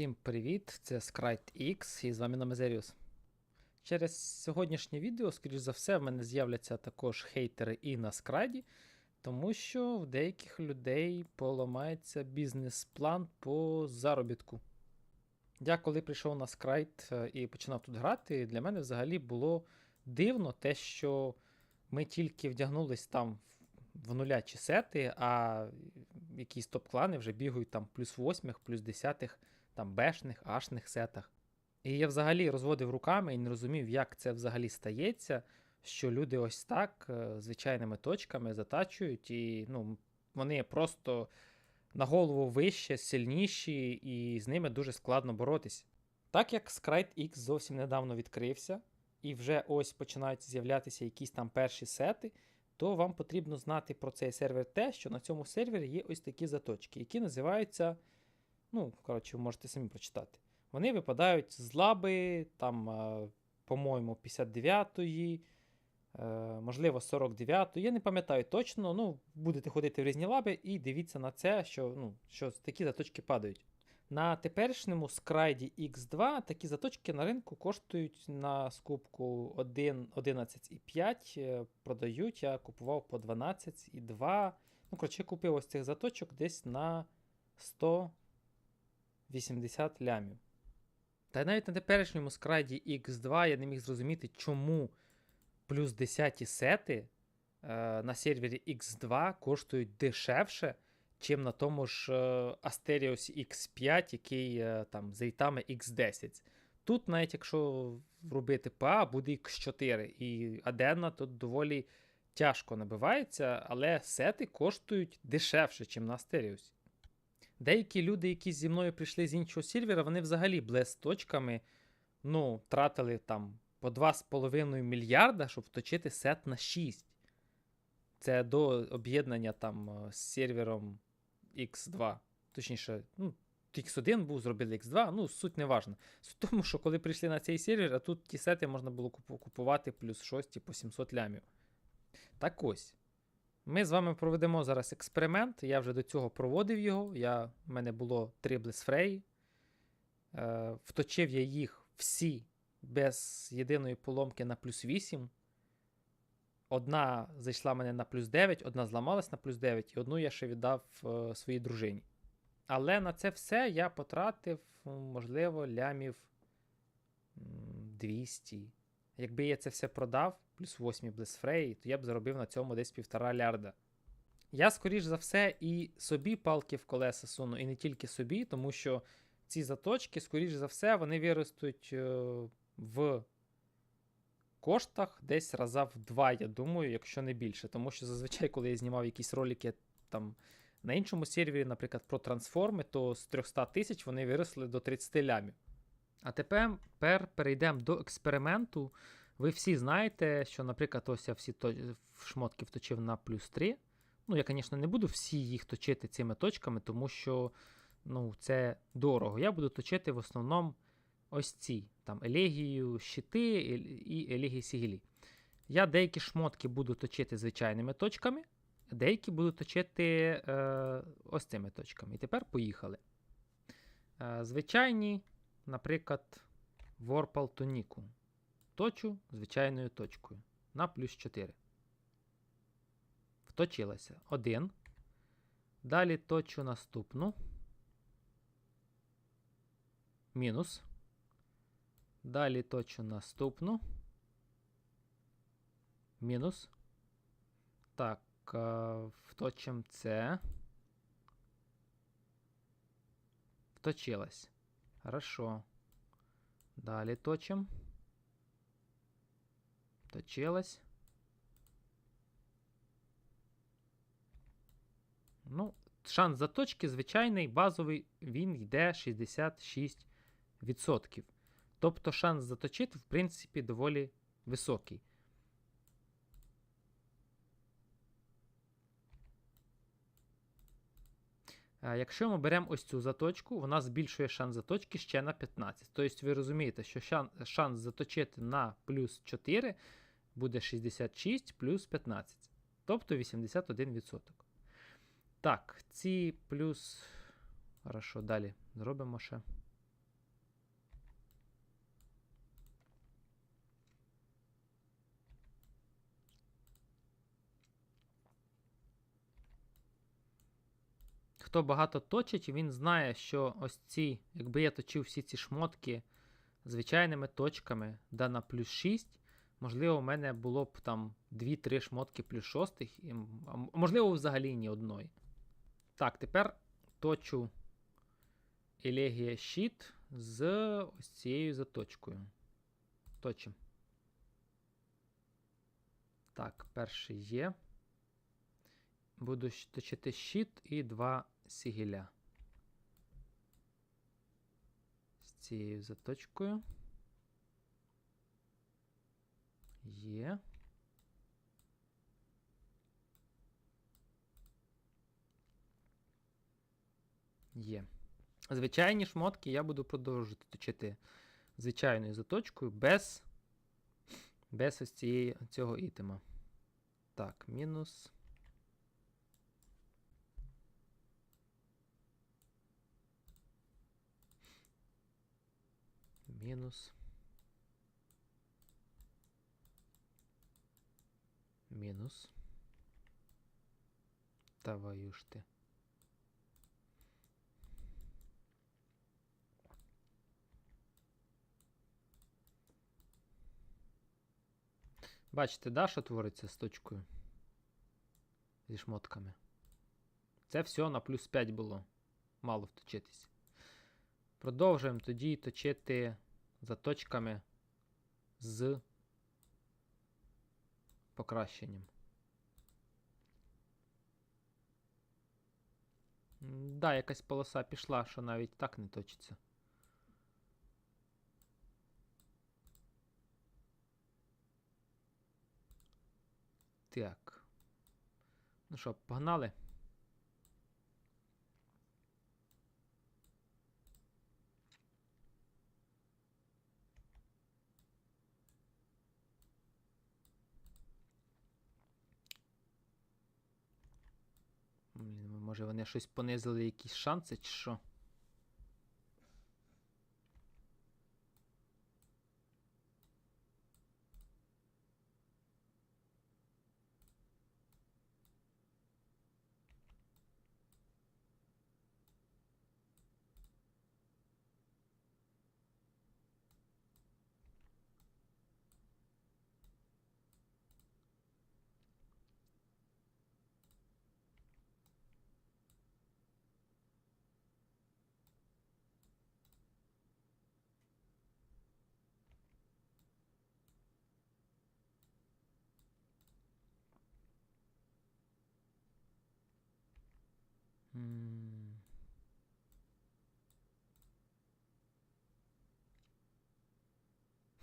Всім привіт! Це Scrite X і з вами Номезеріус. Через сьогоднішнє відео, скоріш за все, в мене з'являться також хейтери і на скрайді, тому що в деяких людей поламається бізнес-план по заробітку. Я коли прийшов на скрайт е, і починав тут грати, для мене взагалі було дивно те, що ми тільки вдягнулись там в нулячі сети, а якісь топ-клани вже бігають там плюс восьмих, плюс десятих там бешних, ашних сетах. І я взагалі розводив руками і не розумів, як це взагалі стається, що люди ось так е, звичайними точками затачують, і ну, вони просто на голову вище, сильніші, і з ними дуже складно боротись. Так як Scrite X зовсім недавно відкрився, і вже ось починають з'являтися якісь там перші сети, то вам потрібно знати про цей сервер те, що на цьому сервері є ось такі заточки, які називаються Ну, коротше, ви можете самі прочитати. Вони випадають з лаби, там, е, по-моєму, 59-ї, е, можливо, 49-ї. Я не пам'ятаю точно. Ну, будете ходити в різні лаби і дивіться на це, що ну, що такі заточки падають. На теперішньому скрайді X2 такі заточки на ринку коштують на скупку 11,5. Е, продають. Я купував по 12,2. Ну, коротше, я купив ось цих заточок десь на 100. 80 лямів. Та навіть на теперішньому скрайді X2 я не міг зрозуміти, чому плюс 10 сети е, на сервері X2 коштують дешевше, чим на тому ж е, Asterios X5, який е, там з рейтами X10. Тут, навіть якщо робити ПА, буде X4, і Адена тут доволі тяжко набивається, але сети коштують дешевше, ніж на Asterios. Деякі люди, які зі мною прийшли з іншого сервера, вони взагалі блес-точками ну, тратили там по 2,5 мільярда, щоб вточити сет на 6. Це до об'єднання там е, з сервером X2. Точніше, ну, X1 був, зробили X2, ну, суть не важна. Суть в тому, що коли прийшли на цей сервер, а тут ті сети можна було купувати плюс 6 по 700 лямів. Так ось. Ми з вами проведемо зараз експеримент. Я вже до цього проводив його. Я, У мене було три блесфреї. Е, Вточив я їх всі без єдиної поломки на плюс 8. Одна зайшла мене на плюс 9, одна зламалась на плюс 9, і одну я ще віддав е, своїй дружині. Але на це все я потратив, можливо, лямів 200. Якби я це все продав, плюс 8 блесфреї, то я б заробив на цьому десь півтора лярда. Я, скоріш за все, і собі палки в колеса суну, і не тільки собі, тому що ці заточки, скоріш за все, вони виростуть е, в коштах десь раза в два, я думаю, якщо не більше. Тому що зазвичай, коли я знімав якісь ролики там на іншому сервері, наприклад, про трансформи, то з 300 тисяч вони виросли до 30 лямів. А тепер перейдемо до експерименту. Ви всі знаєте, що, наприклад, ось я всі шмотки вточив на плюс 3. Ну, я, звісно, не буду всі їх точити цими точками, тому що ну, це дорого. Я буду точити в основному ось ці там елегію, щити і елегії сігілі. Я деякі шмотки буду точити звичайними точками, деякі буду точити е, ось цими точками. І тепер поїхали. Е, Звичайні, наприклад, Warpal тоніку точу звичайною точкою на плюс 4. Вточилася 1. Далі точу наступну. Мінус. Далі точу наступну. Мінус. Так, вточим це. Вточилась. Хорошо. Далі точилась. Ну, шанс заточки звичайний, базовий, він йде 66%. Тобто шанс заточити, в принципі, доволі високий. Якщо ми беремо ось цю заточку, вона збільшує шанс заточки ще на 15. Тобто, ви розумієте, що шанс заточити на плюс 4 буде 66 плюс 15. Тобто 81%. Так, ці плюс. Хорошо, далі зробимо ще. Хто багато точить, він знає, що ось ці, якби я точив всі ці шмотки звичайними точками, да на плюс 6, можливо, у мене було б там 2-3 шмотки плюс 6, і, можливо, взагалі ні одної. Так, тепер точу Елегія щит з ось цією заточкою. Точимо. Так, перший є. Буду точити щит і два сігіля. З цією заточкою. Є. Є. Звичайні шмотки я буду продовжувати точити звичайною заточкою без, без ось цієї, цього ітема. Так, мінус. Мінус. Мінус. Твою ж ти. Бачите, да, що твориться з точкою? Зі шмотками. Це все на плюс 5 було. Мало вточитись. Продовжуємо тоді точити заточками з покращенням. Да, якась полоса пішла, що навіть так не точиться. Так. Ну що, погнали? Вони щось понизили якісь шанси, чи що?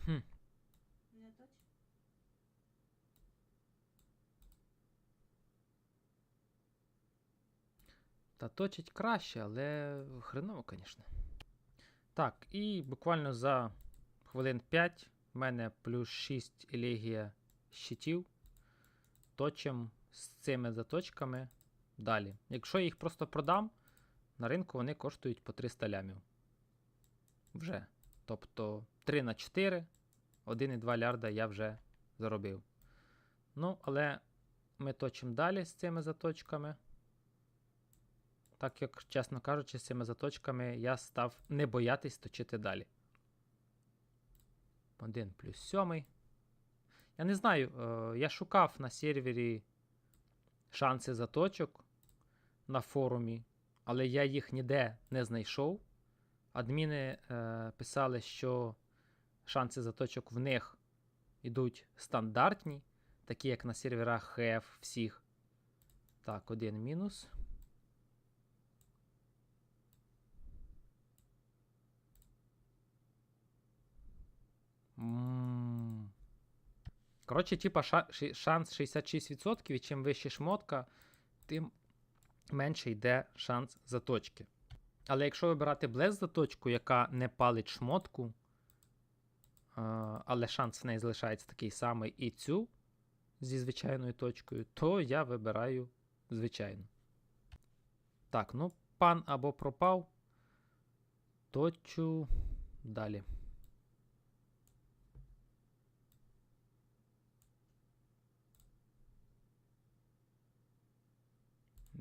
Хм. Та точить краще, але хреново, звісно. Так, і буквально за хвилин 5 в мене плюс 6 елегія щитів. Точим з цими заточками далі. Якщо я їх просто продам, на ринку вони коштують по 300 лямів. Вже. Тобто 3 на 4, 1,2 лярда я вже заробив. Ну, але ми точимо далі з цими заточками. Так як, чесно кажучи, з цими заточками я став не боятись точити далі. 1 плюс 7. Я не знаю, е, я шукав на сервері шанси заточок на форумі, але я їх ніде не знайшов. Адміни е, писали, що шанси заточок в них йдуть стандартні, такі як на серверах HF всіх. Так, один мінус. Коротше, типа шанс 66%, і чим вище шмотка, тим менше йде шанс заточки. Але якщо вибирати блез заточку, яка не палить шмотку, але шанс в неї залишається такий самий і цю зі звичайною точкою, то я вибираю звичайну. Так, ну, пан або пропав. Точу далі.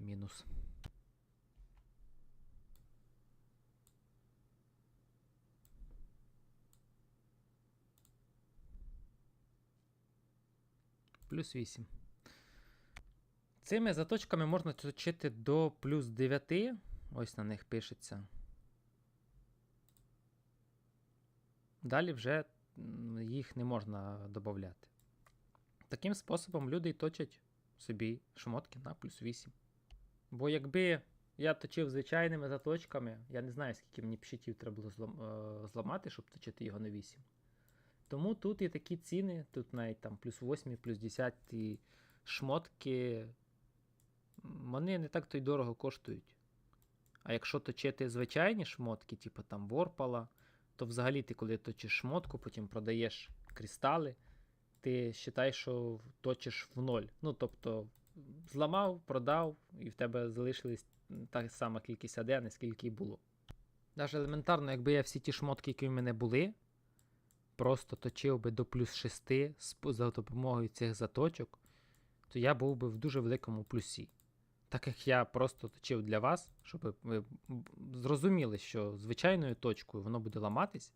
мінус. Плюс 8. Цими заточками можна точити до плюс 9. Ось на них пишеться. Далі вже їх не можна додати. Таким способом люди й точать собі шмотки на плюс 8. Бо якби я точив звичайними заточками, я не знаю, скільки мені пщитів треба було е, зламати, щоб точити його на 8. Тому тут і такі ціни, тут навіть там плюс 8, плюс 10 шмотки, вони не так то й дорого коштують. А якщо точити звичайні шмотки, типу там Ворпала, то взагалі ти, коли точиш шмотку, потім продаєш кристали, ти вважаєш, що точиш в ноль. Ну, тобто, зламав, продав, і в тебе залишилась та сама кількість АД, скільки й було. Навіть елементарно, якби я всі ті шмотки, які в мене були, просто точив би до плюс 6 за допомогою цих заточок, то я був би в дуже великому плюсі. Так як я просто точив для вас, щоб ви зрозуміли, що звичайною точкою воно буде ламатись,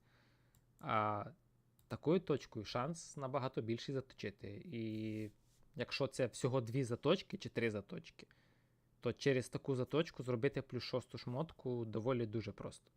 а такою точкою шанс набагато більший заточити. І якщо це всього дві заточки чи три заточки, то через таку заточку зробити плюс шосту шмотку доволі дуже просто.